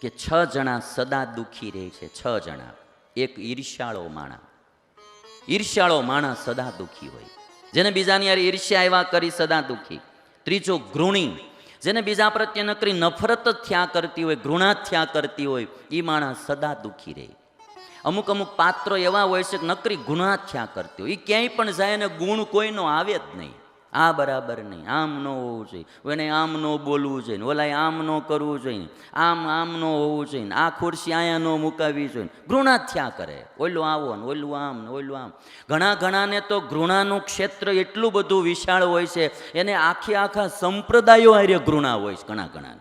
કે છ જણા સદા દુઃખી રહે છે, છ જણા. એક ઈર્ષ્યાળો માણા ઈર્ષ્યાળો માણસ સદા દુઃખી હોય. જેને બીજાની યાર ઈર્ષ્યા એવા કરી સદા દુઃખી. ત્રીજો ઘૃણી. જેને બીજા પ્રત્યે નકરી નફરત થયા કરતી હોય, ઘૃણા થયા કરતી હોય એ માણસ સદા દુઃખી રહે. અમુક અમુક પાત્રો એવા હોય છે કે નકરી ગુના થયા કરતી હોય. એ ક્યાંય પણ જાય અને ગુણ કોઈનો આવે જ નહીં. આ બરાબર નહીં, આમ ન હોવું જોઈએ. એને આમ ન બોલવું જોઈએ ઓલાએ આમ ન કરવું જોઈએ આમ આમ ન હોવું જોઈએ આ ખુરશી અહીંયા ન મુકાવી જોઈએ ઘૃણા થયા કરે. ઓલું આવો ને, ઓલું આમ ને, ઓલું આમ. ઘણા ઘણાને તો ઘૃણાનું ક્ષેત્ર એટલું બધું વિશાળ હોય છે, એને આખી આખા સંપ્રદાયો હારે ઘૃણા હોય છે ઘણા ઘણા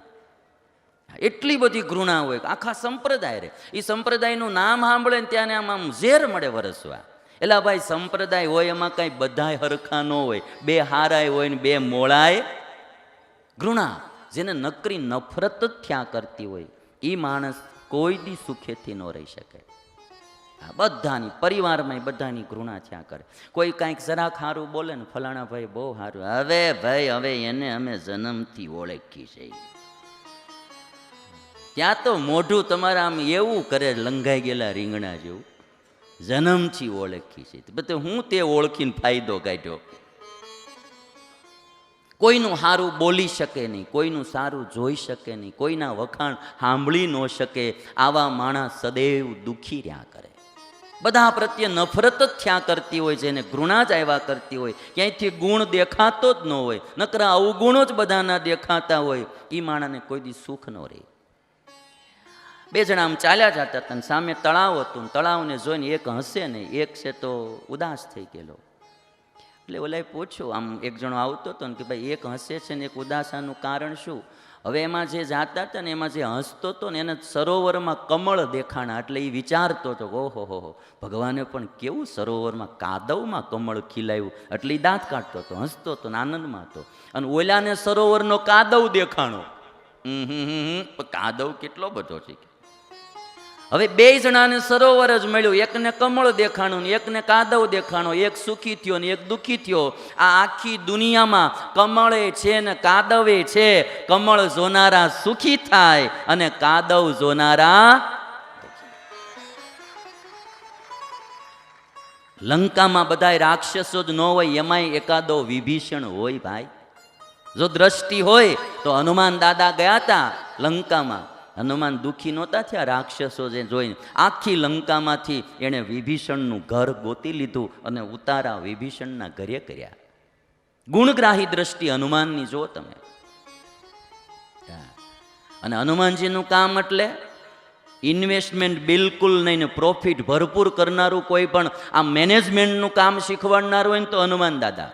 એટલી બધી ઘૃણા હોય, આખા સંપ્રદાય રે એ સંપ્રદાયનું નામ સાંભળે ને ત્યાં આમ આમ ઝેર મળે વરસવા. એલા ભાઈ, સંપ્રદાય હોય એમાં કાંઈ બધાય હરખા ન હોય. બે હારાય હોય ને બે મોળાય. ઘૃણા, જેને નકરી નફરત થયા કરતી હોય એ માણસ કોઈ દી સુખેથી ન રહી શકે. બધાની પરિવારમાં બધાની ઘૃણા થયા કરે. કોઈ કાંઈક જરાક સારું બોલે ને ફલાણા ભાઈ બહુ સારું હવે ભાઈ, હવે એને અમે જન્મથી ઓળખી છે ત્યાં તો મોઢું તમારા આમ એવું કરે, લંઘાઈ ગયેલા રીંગણા જેવું. જન્મથી ઓળખી છે. બધે હું તે ઓળખીને ફાયદો કાઢ્યો. કોઈનું સારું બોલી શકે નહીં, કોઈનું સારું જોઈ શકે નહીં, કોઈના વખાણ સાંભળી ન શકે, આવા માણસ સદૈવ દુઃખી રહ્યા કરે. બધા પ્રત્યે નફરત જ થયા કરતી હોય જેને ઘૃણા જ આવ્યા કરતી હોય. ક્યાંયથી ગુણ દેખાતો જ ન હોય, નકરા અવગુણો જ બધાના દેખાતા હોય. એ માણસને કોઈ દી સુખ ન રહે. બે જણા આમ ચાલ્યા જતા હતા સામે તળાવ હતું તળાવને જોઈને એક હસે ને એક છે તો ઉદાસ થઈ ગયેલો. એટલે ઓલાએ પૂછ્યું, આમ એક જણો આવતો હતો ને કે ભાઈ એક હસે છે ને એક ઉદાસાનું કારણ શું? હવે એમાં જે જાતા હતા ને એમાં જે હસતો હતો ને એને સરોવરમાં કમળ દેખાણા એટલે એ વિચારતો હતો, ઓહો હો હો, ભગવાને પણ કેવું સરોવરમાં કાદવમાં કમળ ખીલાયું? એટલે એ દાંત કાઢતો હતો, હસતો હતો ને આનંદમાં હતો. અને ઓલાને સરોવરનો કાદવ દેખાણો. હમ હમ હમ કાદવ કેટલો બધો છે હવે બે જણાને સરોવર જ મળ્યું. એકને કમળ દેખાણું ને એકને કાદવ દેખાણો. એક સુખી થયો ને એક દુઃખી થયો. આ આખી દુનિયામાં કમળે છે ને કાદવે છે. કમળ જોનારા સુખી થાય અને કાદવ જોનારા લંકામાં બધાય રાક્ષસો જ ન હોય, એમાંય એકાદો વિભીષણ હોય ભાઈ. જો દ્રષ્ટિ હોય તો હનુમાન દાદા ગયા હતા લંકામાં. હનુમાન દુઃખી નહોતા થયા, રાક્ષસો જે જોઈને આખી લંકામાંથી એણે વિભીષણનું ઘર ગોતી લીધું અને ઉતારા વિભીષણના ઘરે કર્યા. ગુણગ્રાહી દ્રષ્ટિ હનુમાનની જો તમે. અને હનુમાનજીનું કામ એટલે ઇન્વેસ્ટમેન્ટ બિલકુલ નહીં, ને પ્રોફિટ ભરપૂર કરનારું કોઈ પણ આ મેનેજમેન્ટનું કામ શીખવાડનારું હોય ને તો હનુમાન દાદા.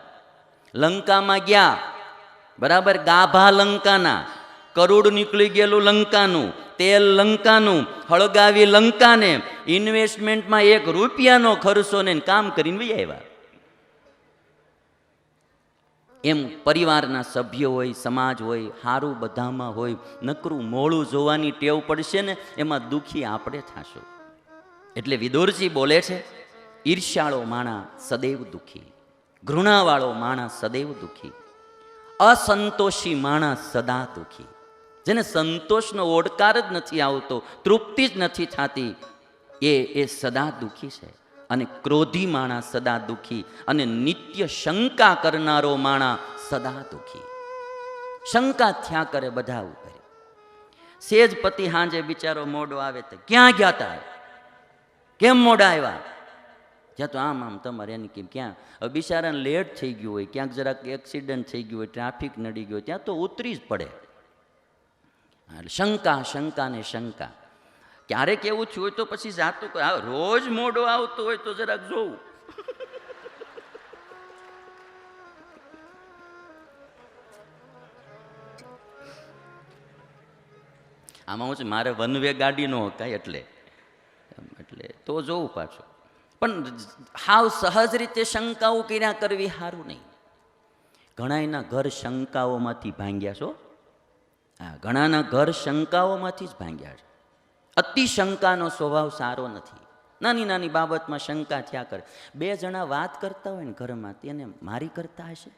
લંકામાં ગયા. બરાબર? ગાભા લંકાના. કરોડ નીકળી ગયેલું લંકાનું, તેલ લંકાનું, હળગાવી લંકાને, ઇન્વેસ્ટમેન્ટમાં એક રૂપિયાનો ખર્ચો ને કામ કરીને વહી આવ્યા. એમ પરિવારના સભ્યો હોય, સમાજ હોય સારું બધામાં હોય, નકરું મોડું જોવાની ટેવ પડશે ને, એમાં દુઃખી આપણે થશું. એટલે વિદુરજી બોલે છે, ઈર્ષ્યાળો માણા સદૈવ દુઃખી, ઘૃણાવાળો માણસ સદૈવ દુઃખી, અસંતોષી માણસ સદા દુઃખી. જેને સંતોષનો ઓડકાર જ નથી આવતો, તૃપ્તિ જ નથી થતી, એ એ સદા દુઃખી છે. અને ક્રોધી માણસ સદા દુઃખી, અને નિત્ય શંકા કરનારો માણા સદા દુઃખી. શંકા થયા કરે બધા ઉપર. સેજ પતિ હાંજે બિચારો મોડો આવે તો ક્યાં ગયા તા? કેમ મોડા આવ્યા? જ્યાં તો આમ આમ તમારે એની કેમ ક્યાં? બિચારાને લેટ થઈ ગયું હોય, ક્યાંક જરાક એક્સિડન્ટ થઈ ગયું હોય ટ્રાફિક નડી ગયો ત્યાં તો ઉતરી જ પડે. શંકા શંકા ને શંકા. ક્યારેક એવું થયું હોય તો પછી જાતું આ રોજ મોડો આવતો હોય તો જરાક જોવું આમાં હું છે, મારે વન વે ગાડી ન હકાય એટલે. એટલે તો જોવું પાછું. પણ હાવ સહજ રીતે શંકાઓ કર્યા કરવી સારું નહીં. ઘણા એના ઘર શંકાઓમાંથી ભાંગ્યા છો? હા, ઘણાના ઘર શંકાઓમાંથી જ ભાંગ્યા છે. અતિ શંકાનો સ્વભાવ સારો નથી. નાની નાની બાબતમાં શંકા થયા કરે. બે જણા વાત કરતા હોય ને ઘરમાં તેને મારી કરતા હશે?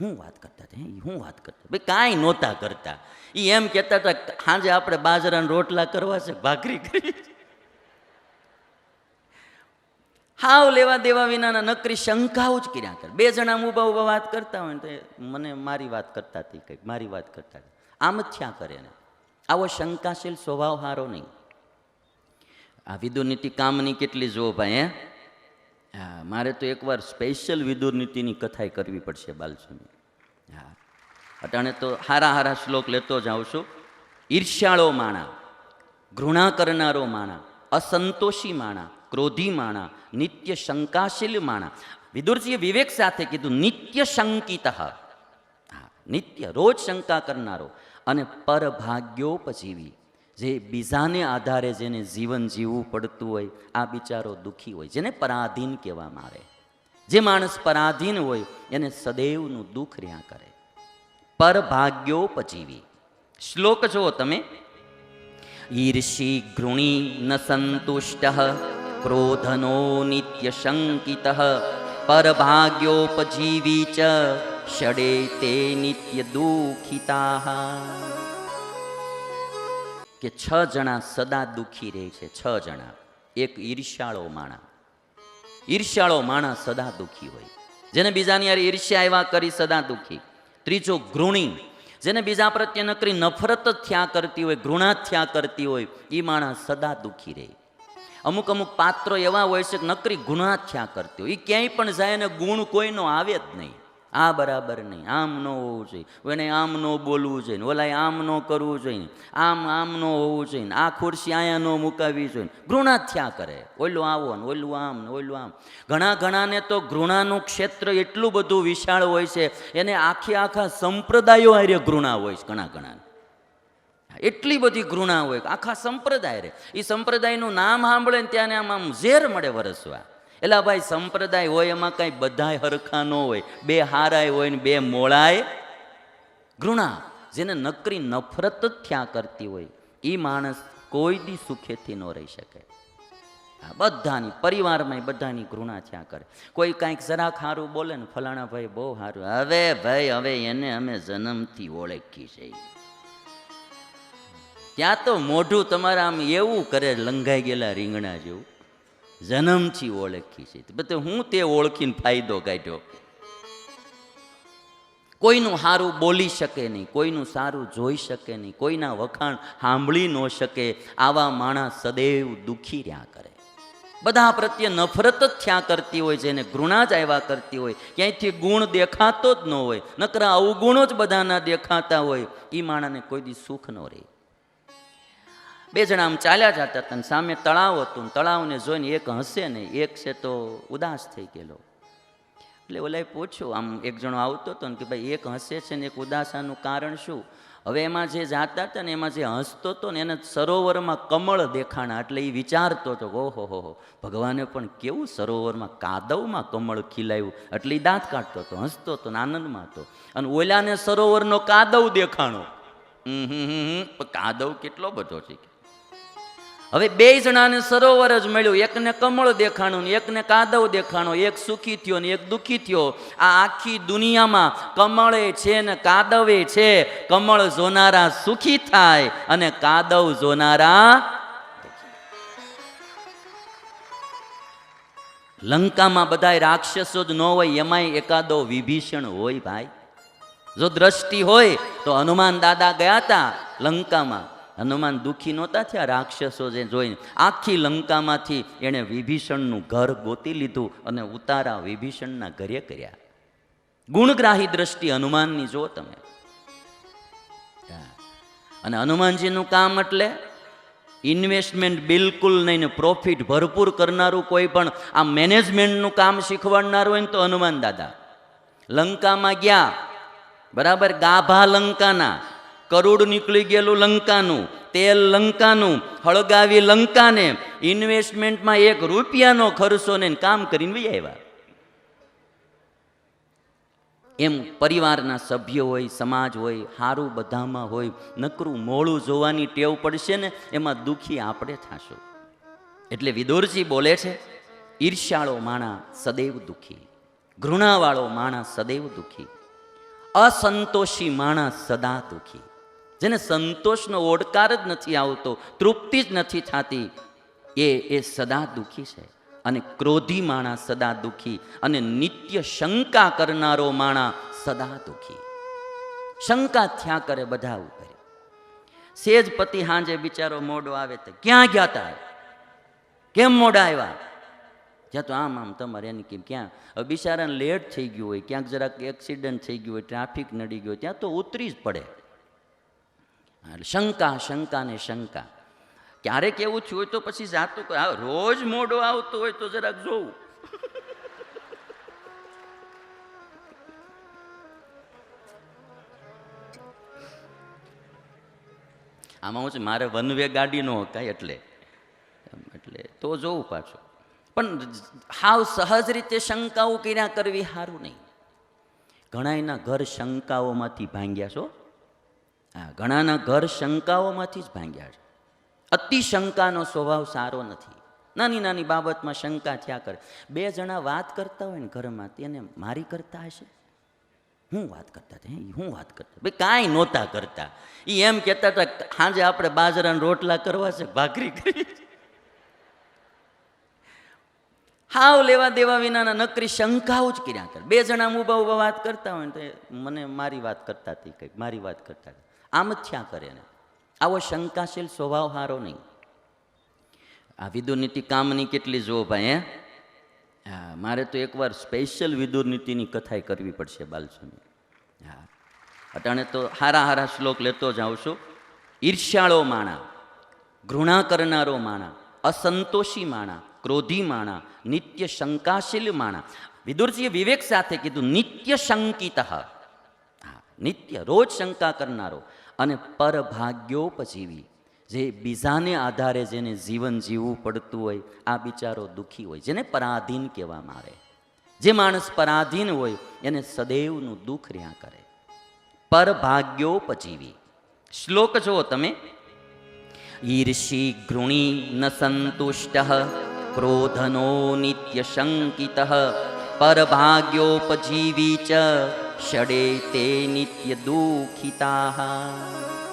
હું વાત કરતા હતા? હે? વાત કરતા? ભાઈ, કાંઈ નહોતા કરતા. એ એમ કહેતા હતા સાંજે આપણે બાજરાના રોટલા કરવા છે, ભાખરી કરી. હાવ લેવા દેવા વિનાના નકરી શંકાઓ જ કર્યા કરે. બે જણા ઊભા ઊભા વાત કરતા હોય ને તો મને મારી વાત કરતા હતી કંઈક, મારી વાત કરતા હતી. આમ જ થયા કરે ને. આવો શંકાશીલ સ્વભાવ હારો નહીં. આ વિદુર નીતિ કામની કેટલી જુઓ ભાઈ, હે? હા મારે તો એકવાર સ્પેશિયલ વિદુર નીતિની કથાઈ કરવી પડશે બાલસ્વામી. હા. અટાણે તો હારા હારા શ્લોક લેતો જાઉં છું. ઈર્ષ્યાળો માણા, ઘૃણા કરનારો માણા, અસંતોષી માણા, ક્રોધી માણા, નિત્ય શંકાશીલ માણા. વિદુરજીએ વિવેક સાથે કીધું, નિત્ય શંકિત. હા, નિત્ય, રોજ શંકા કરનારો. અને પરભાગ્યોપજીવી. જે બીજાને આધારે જેને જીવન જીવવું પડતું હોય, આ બિચારો દુઃખી હોય, જેને પરાધીન કહેવામાં આવે. જે માણસ પરાધીન હોય, એને સદૈવનું દુઃખ રહ્યા કરે. પરભાગ્યોપજીવી. શ્લોક જુઓ તમે. ઈર્ષિ ઘૃણી ન સંતુષ્ટ, ક્રોધનો નિત્ય શંકિત પરભાગ્યોપજીવી ચ ષડે તે નિત્ય દુઃખિતા કે છ જણા સદા દુઃખી રહે છે, છ જણા. એક ઈર્ષ્યાળો માણા. ઈર્ષ્યાળો માણસ સદા દુઃખી હોય. જેને બીજાની યાર ઈર્ષ્યા એવા કરી સદા દુઃખી. ત્રીજો ઘૃણી. જેને બીજા પ્રત્યે નકરી નફરત થયા કરતી હોય, ઘૃણા થયા કરતી હોય એ માણસ સદા દુઃખી રહે. અમુક અમુક પાત્રો એવા હોય છે કે નકરી ગુણા થયા કરતી હોય. એ ક્યાંય પણ જાય અને ગુણ કોઈનો આવે જ નહીં. આ બરાબર નહીં, આમ ન હોવું જોઈએ. એને આમ ન બોલવું જોઈએ ઓલાએ આમ ન કરવું જોઈએ આમ આમ ન હોવું જોઈએ આ ખુરશી અહીંયા ન મુકાવી જોઈએ ઘૃણા થયા કરે. ઓલું આવો ને, ઓલું આમ ને, ઓલું આમ. ઘણા ઘણાને તો ઘૃણાનું ક્ષેત્ર એટલું બધું વિશાળ હોય છે, એને આખી આખા સંપ્રદાયો હારે ઘૃણા હોય છે ઘણા ઘણા એટલી બધી ઘૃણા હોય, આખા સંપ્રદાય રે. એ સંપ્રદાયનું નામ સાંભળે ને ત્યાં આમ આમ ઝેર મળે વરસવા. એલા ભાઈ, સંપ્રદાય હોય એમાં કાંઈ બધાય હરખા ન હોય. બે હારાય હોય ને બે મોળાય. ઘૃણા, જેને નકરી નફરત જ થયા કરતી હોય એ માણસ કોઈ દી સુખેથી ન રહી શકે. આ બધાની પરિવારમાં બધાની ઘૃણા થયા કરે. કોઈ કાંઈક જરાક સારું બોલે ને ફલાણા ભાઈ બહુ સારું હવે ભાઈ, હવે એને અમે જન્મથી ઓળખી છે. ત્યાં તો મોઢું તમારા આમ એવું કરે, લંઘાઈ ગયેલા રીંગણા જેવું. જન્મથી ઓળખી છે. બધે હું તે ઓળખીને ફાયદો કાઢ્યો. કોઈનું સારું બોલી શકે નહીં, કોઈનું સારું જોઈ શકે નહીં, કોઈના વખાણ સાંભળી ન શકે, આવા માણસ સદૈવ દુઃખી રહ્યા કરે. બધા પ્રત્યે નફરત જ થયા કરતી હોય જેને ઘૃણા જ આવ્યા કરતી હોય. ક્યાંયથી ગુણ દેખાતો જ ન હોય, નકરા અવગુણો જ બધાના દેખાતા હોય. એ માણસને કોઈ દી સુખ ન રહે. બે જણા આમ ચાલ્યા જતા હતા સામે તળાવ હતું તળાવને જોઈને એક હસે ને એક છે તો ઉદાસ થઈ ગયેલો. એટલે ઓલાએ પૂછ્યું, આમ એક જણો આવતો હતો ને કે ભાઈ એક હસે છે ને એક ઉદાસાનું કારણ શું? હવે એમાં જે જાતા હતા ને એમાં જે હસતો હતો ને એને સરોવરમાં કમળ દેખાણા એટલે એ વિચારતો હતો, ઓહો હો હો, ભગવાને પણ કેવું સરોવરમાં કાદવમાં કમળ ખીલાયું? એટલે એ દાંત કાઢતો હતો, હસતો હતો ને આનંદમાં હતો. અને ઓલાને સરોવરનો કાદવ દેખાણો. હમ હમ હમ કાદવ કેટલો બધો છે હવે બે જણાને સરોવર જ મળ્યું. એકને કમળ દેખાણું ને એકને કાદવ દેખાણો. એક સુખી થયો ને એક દુઃખી થયો. આ આખી દુનિયામાં કમળે છે ને કાદવે છે. કમળ જોનારા સુખી થાય અને કાદવ જોનારા લંકામાં બધાય રાક્ષસો જ ન હોય, એમાંય એકાદો વિભીષણ હોય ભાઈ. જો દ્રષ્ટિ હોય તો હનુમાન દાદા ગયા હતા લંકામાં. હનુમાન દુઃખી નહોતા થયા, રાક્ષસો જે જોઈને આખી લંકામાંથી એણે વિભીષણનું ઘર ગોતી લીધું અને ઉતારા વિભીષણના ઘરે કર્યા. ગુણગ્રાહી દ્રષ્ટિ હનુમાનની જો તમે. અને હનુમાનજીનું કામ એટલે ઇન્વેસ્ટમેન્ટ બિલકુલ નહીં ને પ્રોફિટ ભરપૂર કરનારું કોઈ પણ આ મેનેજમેન્ટનું કામ શીખવાડનારું હોય ને તો હનુમાન દાદા. લંકામાં ગયા. બરાબર? ગાભા લંકાના. કરોડ નીકળી ગયેલું લંકાનું, તેલ લંકાનું, હળગાવી લંકાને, ઇન્વેસ્ટમેન્ટમાં એક રૂપિયાનો ખર્ચો ને કામ કરીને વહી આવ્યા. એમ પરિવારના સભ્યો હોય, સમાજ હોય સારું બધામાં હોય, નકરું મોડું જોવાની ટેવ પડશે ને, એમાં દુઃખી આપણે થશું. એટલે વિદુરજી બોલે છે, ઈર્ષ્યાળો માણા સદૈવ દુઃખી, ઘૃણાવાળો માણસ સદૈવ દુઃખી, અસંતોષી માણસ સદા દુઃખી. જેને સંતોષનો ઓડકાર જ નથી આવતો, તૃપ્તિ જ નથી થતી, એ એ સદા દુઃખી છે. અને ક્રોધી માણા સદા દુઃખી અને નિત્ય શંકા કરનારો માણસ સદા દુઃખી. શંકા થયા કરે બધા ઉપર. સેજ પતિ હાંજે બિચારો મોડો આવે તો ક્યાં ગયા તા? કેમ મોડા આવ્યા? જ્યાં તો આમ આમ તમારે એની કેમ ક્યાં? બિચારાને લેટ થઈ ગયું હોય, ક્યાંક જરાક એક્સિડન્ટ થઈ ગયું હોય ટ્રાફિક નડી ગયો ત્યાં તો ઉતરી જ પડે. શંકા શંકા ને શંકા. ક્યારેક એવું થયું હોય તો પછી જાતું રોજ મોડો આવતો હોય તો જરાક જોવું. આમાં હું છે, મારે વન વે ગાડી ન કાંઈ એટલે. એટલે તો જોવું પાછું. પણ હાવ સહજ રીતે શંકાઓ કર્યા કરવી સારું નહીં. ઘણાયના ઘર શંકાઓમાંથી ભાંગ્યા છો. હા ઘણાના ઘર શંકાઓમાંથી જ ભાંગ્યા છે. અતિ શંકાનો સ્વભાવ સારો નથી. નાની નાની બાબતમાં શંકા થયા કરે. બે જણા વાત કરતા હોય ને ઘરમાં તેને મારી કરતા હશે? હું વાત કરતા હતા? હું વાત કરતા? ભાઈ, કાંઈ નહોતા કરતા. એ એમ કહેતા હતા સાંજે આપણે બાજરાના રોટલા કરવા છે, ભાખરી કરી. હાવ લેવા દેવા વિનાના નકરી શંકાઓ જ કર્યા કરે. બે જણા ઊભા ઊભા વાત કરતા હોય ને તો મને મારી વાત કરતા હતી કંઈક, મારી વાત કરતા હતી. આમ જ થયા કરે ને. આવો શંકાશીલ સ્વભાવ સારો નહીં. આ વિદુર નીતિ કામની કેટલી જો ભાઈ, હે? હા, મારે તો એકવાર સ્પેશિયલ વિદુર નીતિની કથાએ કરવી પડશે બાલસ્વામી. હા. અટાણે તો હારા હારા શ્લોક લેતો જાઉં છું. ઈર્ષ્યાળો માણા, ઘૃણા કરનારો માણા, અસંતોષી માણા, ક્રોધી માણા, નિત્ય શંકાશીલ માણા. વિદુરજીએ વિવેક સાથે કીધું, નિત્ય શંકિત. નિત્ય, રોજ શંકા કરનારો. અને પરભાગ્યોપજીવી. જે બીજાને આધારે જેને જીવન જીવવું પડતું હોય, આ બિચારો દુઃખી હોય, જેને પરાધીન કહેવામાં આવે. જે માણસ પરાધીન હોય, એને સદૈવનું દુઃખ રહ્યા કરે. પરભાગ્યોપજીવી. શ્લોક જુઓ તમે. ઈર્ષિ ઘૃણી ન સંતુષ્ટ, ક્રોધનો નિત્ય શંકિત પરભાગ્યોપજીવી ચ તે નિત્ય દુઃખિતા